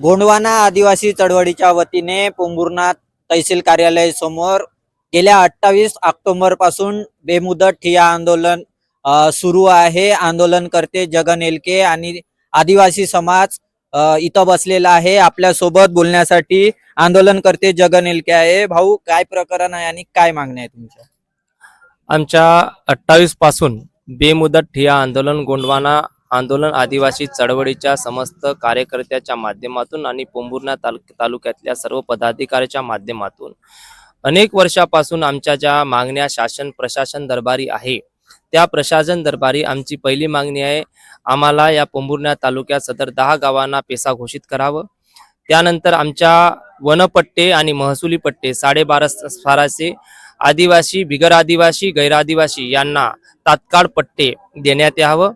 गोंडवाना आदिवासी चळवळीच्या वतीने पोंभुर्नाथ तहसील कार्यालय समोर गेल्या अठ्ठावीस ऑक्टोबरपासून बेमुदत ठिया आंदोलन सुरू आहे. आंदोलनकर्ते जगन एलके आणि आदिवासी समाज इथं बसलेला आहे. आपल्यासोबत बोलण्यासाठी आंदोलनकर्ते जगन एलके आहे. भाऊ काय प्रकरण आहे आणि काय मागण्या आहे तुमच्या? आमच्या अठ्ठावीसपासून बेमुदत ठिया आंदोलन गोंडवाना आंदोलन आदिवासी चळवळीच्या समस्त कार्यकर्त्याच्या माध्यमातून आणि पोंभुर्णा तालुक्यातल्या सर्व पदाधिकाऱ्याच्या माध्यमातून. अनेक वर्षापासून आमच्या ज्या मागण्या शासन प्रशासन दरबारी आहे त्या प्रशासन दरबारी आमची पहिली मागणी आहे आम्हाला या पोंभुर्णा तालुक्यात सदर दहा गावांना पेसा घोषित करावं. त्यानंतर आमच्या वनपट्टे आणि महसुली पट्टे साडेबारा फाराचे आदिवासी बिगर आदिवासी गैर आदिवासी यांना तात्काळ पट्टे देण्यात यावं.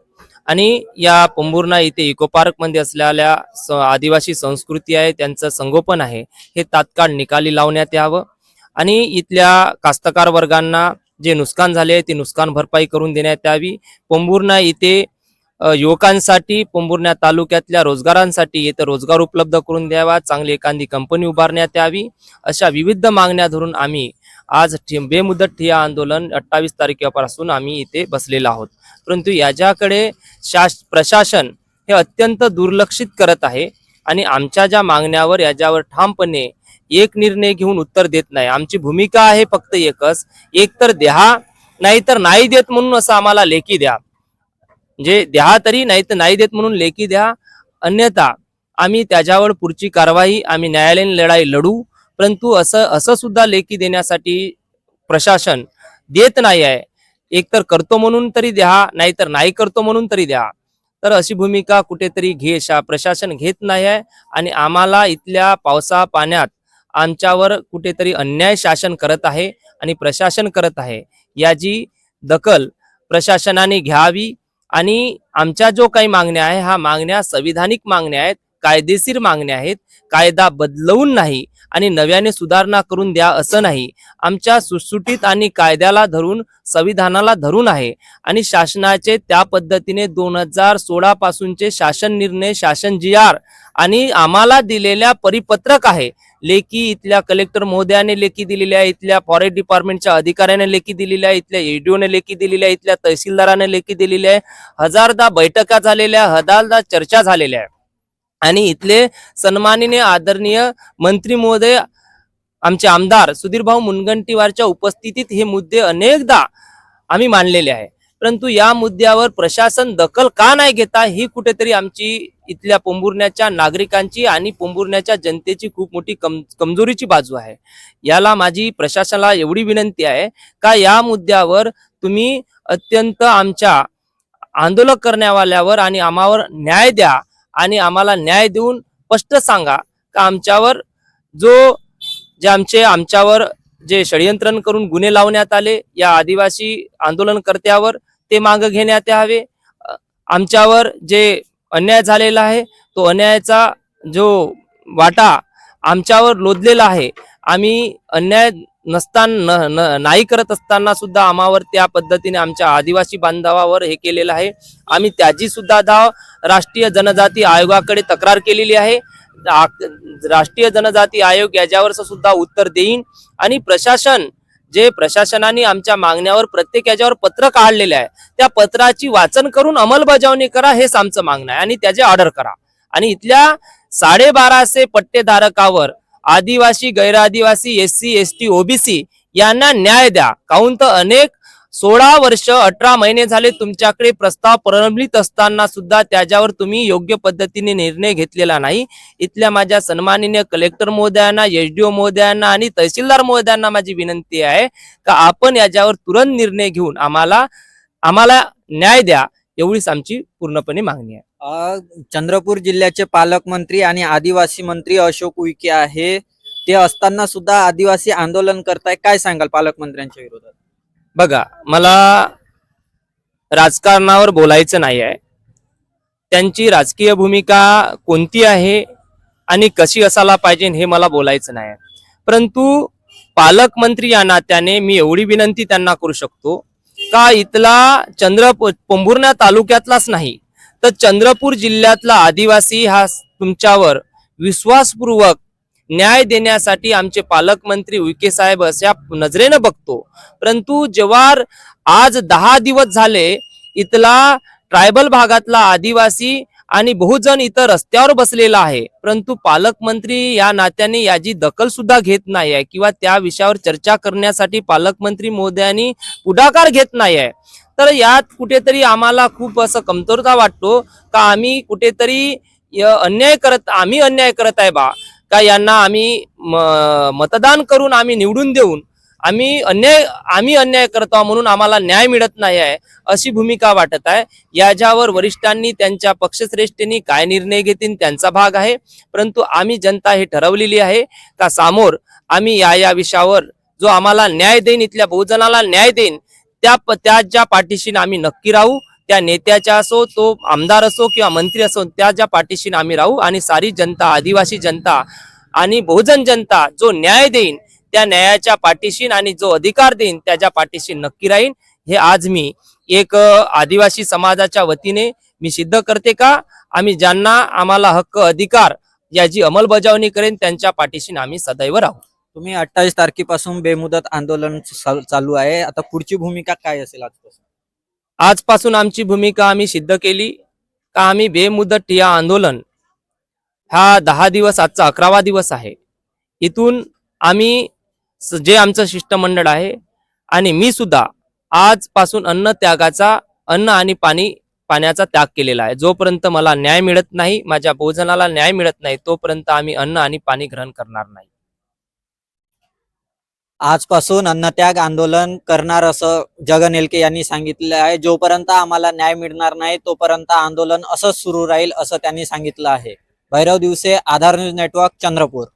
आणि या पोंभुर्णा इथे इको पार्कमध्ये असलेल्या स- आदिवासी संस्कृती आहे त्यांचं संगोपन आहे हे तात्काळ निकाली लावण्यात यावं. आणि इथल्या कास्तकार वर्गांना जे नुकसान झाले आहे ते नुकसान भरपाई करून देण्यात यावी. पोंभुर्णा इथे युवकांसाठी पोंभुर्ण्या तालुक्यातल्या रोजगारांसाठी इथं रोजगार उपलब्ध करून द्यावा चांगली एखादी कंपनी उभारण्यात यावी अशा विविध मागण्या धरून आम्ही आज ठि- बेमुदत ठिया आंदोलन अठ्ठावीस तारखेपासून आम्ही इथे बसलेलो आहोत. परंतु याच्याकडे शास प्रशासन हे अत्यंत दुर्लक्षित करत आहे आणि आमच्या ज्या मागण्यावर याच्यावर ठामपणे एक निर्णय घेऊन उत्तर देत नाही. आमची भूमिका आहे फक्त एकच. एक तर द्या नाही तर नाही देत म्हणून असं आम्हाला लेखी द्या. म्हणजे द्या तरी नाही तर नाही देत म्हणून लेखी द्या. अन्यथा आम्ही त्याच्यावर पुढची कारवाई आम्ही न्यायालयीन लढाई लढू. परंतु असं असं सुद्धा लेखी देण्यासाठी प्रशासन देत नाही आहे. एक तर करतो म्हणून तरी द्या नाहीतर नाही करतो म्हणून तरी द्या. तर अशी भूमिका कुठेतरी घे शा प्रशासन घेत नाही आहे आणि आम्हाला इथल्या पावसा पाण्यात आमच्यावर कुठेतरी अन्याय शासन करत आहे आणि प्रशासन करत आहे. याची दखल प्रशासनाने घ्यावी आणि आमच्या जो काही मागण्या आहे हा मागण्या संविधानिक मागण्या आहेत कायदेशीर मागण्या आहेत. कायदा बदलवून नाही आणि नव्याने सुधारणा करून द्या असं नाही. आमच्या सुटसुटीत आणि कायद्याला धरून संविधानाला धरून आहे. आणि शासनाचे त्या पद्धतीने दोन हजार सोळा पासूनचे शासन निर्णय शासन जी आर आणि आम्हाला दिलेल्या परिपत्रक आहे. लेखी इथल्या कलेक्टर महोदयाने लेखी दिलेल्या आहे इथल्या फॉरेस्ट डिपार्टमेंटच्या अधिकाऱ्याने लेखी दिलेल्या आहे इथल्या एडीओने लेखी दिलेल्या आहे इथल्या तहसीलदाराने लेखी दिलेली आहे हजारदा बैठका झालेल्या हजारदा चर्चा झालेल्या. आहे आणि इथले सन्मानिने आदरणीय मंत्री महोदय आमचे आमदार सुधीरभाऊ मुनगंटीवारच्या उपस्थितीत हे मुद्दे अनेकदा आम्ही मांडलेले आहे. परंतु या मुद्द्यावर प्रशासन दखल का नाही घेता ही कुठेतरी आमची इथल्या पोंभुर्ण्याच्या नागरिकांची आणि पोंभुर्ण्याच्या जनतेची खूप मोठी कम कमजोरीची बाजू आहे. याला माझी प्रशासनाला एवढी विनंती आहे का या मुद्द्यावर तुम्ही अत्यंत आमच्या आंदोलन करण्यावाल्यावर आणि आम्हावर न्याय द्या आणि आम्हाला न्याय देऊन स्पष्ट सांगा का आमच्यावर जो जे आमचे आमच्यावर जे षडयंत्रण करून गुन्हे लावण्यात आले या आदिवासी आंदोलनकर्त्यावर ते मागं घेण्यात यावे? आमच्यावर जे अन्याय झालेला आहे तो अन्यायाचा जो वाटा आमच्यावर लोदलेला आहे आम्ही अन्याय नसताना न- न- नाही करत असताना सुद्धा आम्हावर त्या पद्धतीने आमच्या आदिवासी बांधवावर हे केलेलं आहे. आम्ही त्याची सुद्धा धाव राष्ट्रीय जनजाती आयोगाकडे तक्रार केलेली आहे. राष्ट्रीय जनजाती आयोग याच्यावर सुद्धा उत्तर देईन. आणि प्रशासन जे प्रशासनाने आमच्या मागण्यावर प्रत्येक याच्यावर पत्र काढलेले आहे त्या पत्राची वाचन करून अंमलबजावणी करा हेच आमचं मागणं आहे. आणि त्याचे ऑर्डर करा. आणि इथल्या साडेबाराशे पट्टेधारकावर आदिवासी गैर आदिवासी S C S T OBC यांना न्याय द्या. काहून तर अनेक सोळा वर्ष अठरा महिने झाले तुमच्याकडे प्रस्ताव प्रलंबित असताना सुद्धा त्याच्यावर तुम्ही योग्य पद्धतीने निर्णय घेतलेला नाही. इथल्या माझ्या सन्माननीय कलेक्टर महोदयांना एचडीओ महोदयांना आणि तहसीलदार महोदयांना माझी विनंती आहे का आपण याच्यावर तुरंत निर्णय घेऊन आम्हाला आम्हाला न्याय द्या. एवढीच आमची पूर्णपणे मागणी आहे. चंद्रपूर जिल्ह्याचे पालकमंत्री आणि आदिवासी मंत्री अशोक उईके आहे. ते असताना सुद्धा आदिवासी आंदोलन करताय. काय सांगाल पालकमंत्र्यांच्या विरोधात? बघा मला राजकारणावर बोलायचं नाही आहे. त्यांची राजकीय भूमिका कोणती आहे आणि कशी असायला पाहिजे हे मला बोलायचं नाही परंतु पालकमंत्री या नात्याने मी एवढी विनंती त्यांना करू शकतो का इथला चंद्रपूर पोंभुर्णा तालुक्यातलाच नाही तर चंद्रपूर जिल्ह्यातला आदिवासी हा तुमच्यावर विश्वासपूर्वक न्याय देण्यासाठी आमचे पालकमंत्री उईके साहेब अशा नजरेनं बघतो. परंतु जेव्हा आज दहा दिवस झाले इथला ट्रायबल भागातला आदिवासी आणि बहुजन इथं रस्त्यावर बसलेला आहे. परंतु पालकमंत्री या नात्याने याची दखल सुद्धा घेत नाही आहे किंवा त्या विषयावर चर्चा करण्यासाठी पालकमंत्री मोदयांनी पुढाकार घेत नाही आहे. तर यात कुठेतरी आम्हाला खूप असं कमतरता वाटतो का आम्ही कुठेतरी अन्याय करत आम्ही अन्याय करत आहे बा. का यांना आम्ही म- मतदान करून आम्ही निवडून देऊन आम्ही अन्याय आम्ही अन्याय करतो म्हणून आम्हाला न्याय मिळत नाही आहे अशी भूमिका वाटत आहे. याच्यावर वरिष्ठांनी त्यांच्या पक्षश्रेष्ठींनी काय निर्णय घेतील त्यांचा भाग आहे. परंतु आम्ही जनता हे ठरवलेली आहे का सामोर आम्ही या या विषयावर जो आम्हाला न्याय देईन इथल्या बहुजनाला न्याय देईन त्या प- त्या ज्या पाठीशी आम्ही नक्की राहू त्या नेत्याच्या असो तो आमदार असो किंवा मंत्री असो त्या ज्या पाठीशी आम्ही राहू आणि सारी जनता आदिवासी जनता आणि बहुजन जनता जो न्याय देईन त्या न्यायाच्या पाठीशी आणि जो अधिकार देईन त्याच्या पाठीशी नक्की राहीन. हे आज मी एक आदिवासी समाजाच्या वतीने मी सिद्ध करते का? आम्ही ज्यांना आम्हाला हक्क अधिकार याची अंमलबजावणी करेन त्यांच्या पाठीशी आम्ही सदैव राहू. तुम्ही अठ्ठावीस तारखेपासून बेमुदत आंदोलन चालू आहे. आता पुढची भूमिका काय असेल आजपासून? आजपासून आमची भूमिका आम्ही सिद्ध केली का? आम्ही बेमुदत ठिया आंदोलन. हा दहा दिवस आजचा अकरावा दिवस आहे. इथून आम्ही जे आमचं शिष्टमंडळ आहे आणि मी सुद्धा आजपासून अन्न त्यागाचा अन्न आणि पाणी पाण्याचा त्याग केलेला आहे. जोपर्यंत मला न्याय मिळत नाही माझ्या भोजनाला न्याय मिळत नाही तोपर्यंत आम्ही अन्न आणि पाणी ग्रहण करणार नाही. आजपासून अन्नत्याग आंदोलन करणार असं जगन एलके यांनी सांगितलं आहे. जोपर्यंत आम्हाला न्याय मिळणार नाही तोपर्यंत आंदोलन असंच सुरू राहील असं त्यांनी सांगितलं आहे. Bhairav Divase Aadhaar news network Chandrapur.